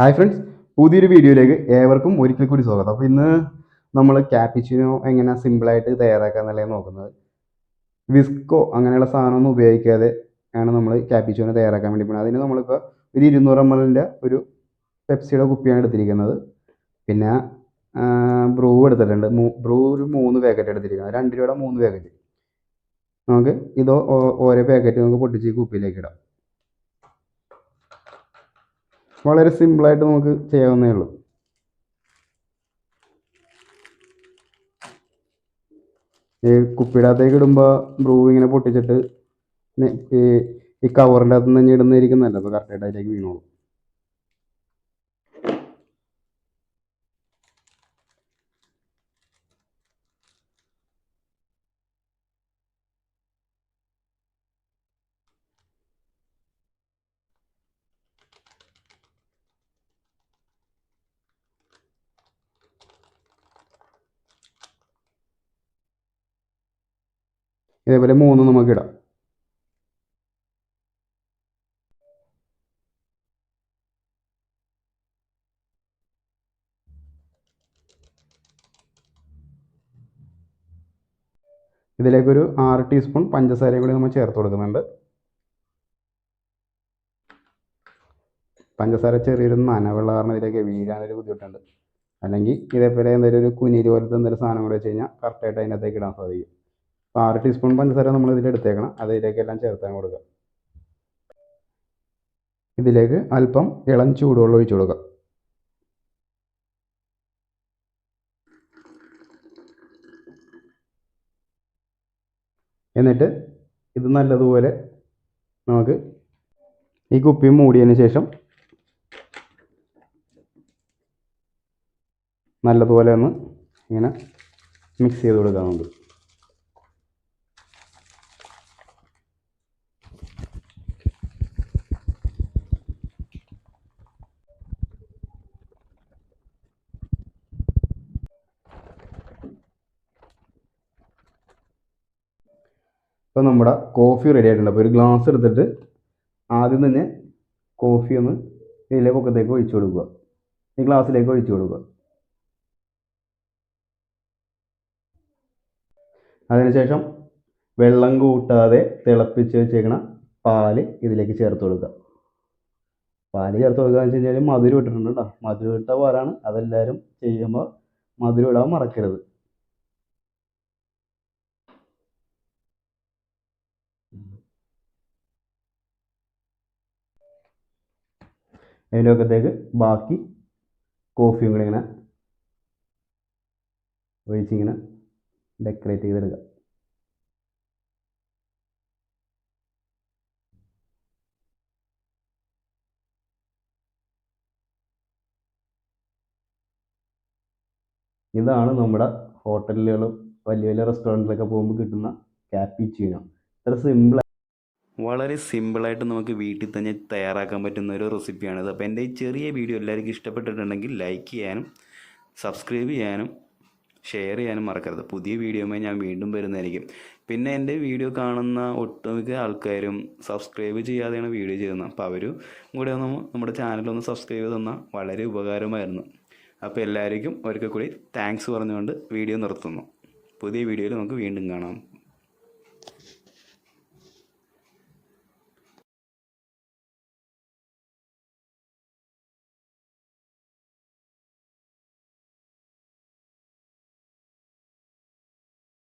Hi friends പുതിയൊരു വീഡിയോയിലേക്ക് ഏവർക്കും ഒരിക്കൽ കൂടി സ്വാഗതം. അപ്പോൾ ഇന്ന് നമ്മൾ ക്യാപ്പിച്ചിനോ എങ്ങനെ സിമ്പിളായിട്ട് തയ്യാറാക്കുക എന്നുള്ളത് നോക്കുന്നത്. വിസ്കോ അങ്ങനെയുള്ള സാധനമൊന്നും ഉപയോഗിക്കാതെ ആണ് നമ്മൾ ക്യാപ്പിച്ചിനോ തയ്യാറാക്കാൻ വേണ്ടി പോകുന്നത്. അതിന് നമ്മളിപ്പോൾ ഒരു ഇരുന്നൂറ് എം എല്ലിന്റെ ഒരു പെപ്സിയുടെ കുപ്പിയാണ് എടുത്തിരിക്കുന്നത്. പിന്നെ ബ്രൂ എടുത്തിട്ടുണ്ട്. ബ്രൂ ഒരു മൂന്ന് പാക്കറ്റ് എടുത്തിരിക്കുന്നത്. രണ്ട് രൂപയുടെ മൂന്ന് പാക്കറ്റ് നമുക്ക് ഇതോ ഓരോ പാക്കറ്റ് നമുക്ക് പൊട്ടിച്ച് കുപ്പിയിലേക്ക് ഇടാം. വളരെ സിമ്പിളായിട്ട് നമുക്ക് ചെയ്യാവുന്നേ ഉള്ളൂ. ഈ കുപ്പിയുടെ അകത്തേക്ക് ഇടുമ്പോൾ ബ്രൂ ഇങ്ങനെ പൊട്ടിച്ചിട്ട് ഈ കവറിന്റെ അകത്ത് നിന്ന് ഇടുന്നതായിരിക്കും നല്ലത്. കറക്റ്റായിട്ട് അതിലേക്ക് വീണോളൂ. ഇതേപോലെ മൂന്ന് നമുക്ക് ഇടാം. ഇതിലേക്കൊരു ആറ് ടീസ്പൂൺ പഞ്ചസാരയും കൂടി നമ്മൾ ചേർത്ത് കൊടുക്കുന്നുണ്ട്. പഞ്ചസാര ചെറിയൊരു നനവുള്ള കാരണം ഇതിലേക്ക് വീഴാനൊരു ബുദ്ധിമുട്ടുണ്ട്. അല്ലെങ്കിൽ ഇതേപോലെ എന്തെങ്കിലും ഒരു കുനിരി പോലത്തെ എന്തെങ്കിലും സാധനം കൂടി വെച്ച് കഴിഞ്ഞാൽ കറക്റ്റായിട്ട് അതിനകത്തേക്ക് ഇടാൻ സാധിക്കും. അപ്പോൾ ആറ് ടീസ്പൂൺ പഞ്ചസാര നമ്മൾ ഇതിൽ എടുത്തേക്കണം. അതിലേക്ക് എല്ലാം ചേർത്താൻ കൊടുക്കുക. ഇതിലേക്ക് അല്പം ഇളം ചൂടുവെള്ളം ഒഴിച്ചു കൊടുക്കുക. എന്നിട്ട് ഇത് നല്ലതുപോലെ നമുക്ക് ഈ കുപ്പി മൂടിയതിന് ശേഷം നല്ലതുപോലെ ഒന്ന് ഇങ്ങനെ മിക്സ് ചെയ്ത് കൊടുക്കാം നമുക്ക് ഇപ്പോൾ നമ്മുടെ കോഫി റെഡി ആയിട്ടുണ്ട്. അപ്പോൾ ഒരു ഗ്ലാസ് എടുത്തിട്ട് ആദ്യം തന്നെ കോഫി ഒന്ന് ഇതിലെ പൊക്കത്തേക്ക് ഒഴിച്ചു കൊടുക്കുക. ഈ ഗ്ലാസ്സിലേക്ക് ഒഴിച്ചു കൊടുക്കുക. അതിനുശേഷം വെള്ളം കൂട്ടാതെ തിളപ്പിച്ച് വെച്ചേക്കണ പാൽ ഇതിലേക്ക് ചേർത്ത് കൊടുക്കുക. പാൽ ചേർത്ത് കൊടുക്കുക എന്ന് വെച്ച് കഴിഞ്ഞാൽ മധുരം ഇട്ടിട്ടുണ്ട് കേട്ടോ. മധുരം ഇട്ട പാലാണ് അതെല്ലാവരും ചെയ്യുമ്പോൾ മധുരം ഇടാൻ മറക്കരുത്. അതിന്റെ ഒക്കത്തേക്ക് ബാക്കി കോഫിയും കൂടി ഇങ്ങനെ ഒഴിച്ചിങ്ങനെ ഡെക്കറേറ്റ് ചെയ്തെടുക്കുക. ഇതാണ് നമ്മുടെ ഹോട്ടലുകളും വലിയ വലിയ റെസ്റ്റോറന്റിലൊക്കെ പോകുമ്പോൾ കിട്ടുന്ന ക്യാപ്പിച്ചീനോ ഇത്ര സിമ്പിൾ വളരെ സിമ്പിളായിട്ട് നമുക്ക് വീട്ടിൽ തന്നെ തയ്യാറാക്കാൻ പറ്റുന്ന ഒരു റെസിപ്പിയാണിത് അപ്പോൾ എന്റെ ഈ ചെറിയ വീഡിയോ എല്ലാവർക്കും ഇഷ്ടപ്പെട്ടിട്ടുണ്ടെങ്കിൽ ലൈക്ക് ചെയ്യാനും സബ്സ്ക്രൈബ് ചെയ്യാനും ഷെയർ ചെയ്യാനും മറക്കരുത്. പുതിയ വീഡിയോമായി ഞാൻ വീണ്ടും വരുന്നതായിരിക്കും. പിന്നെ എന്റെ വീഡിയോ കാണുന്ന ഒട്ടുമിക്ക ആൾക്കാരും സബ്സ്ക്രൈബ് ചെയ്യാതെയാണ് വീഡിയോ ചെയ്യുന്നത്. അപ്പോൾ അവരും കൂടെ ഒന്ന് നമ്മുടെ ചാനലൊന്ന് സബ്സ്ക്രൈബ് തന്നാൽ വളരെ ഉപകാരമായിരുന്നു. അപ്പോൾ എല്ലാവർക്കും ഒരിക്കൽ കൂടി താങ്ക്സ് പറഞ്ഞുകൊണ്ട് വീഡിയോ നിർത്തുന്നു. പുതിയ വീഡിയോയിൽ നമുക്ക് വീണ്ടും കാണാം.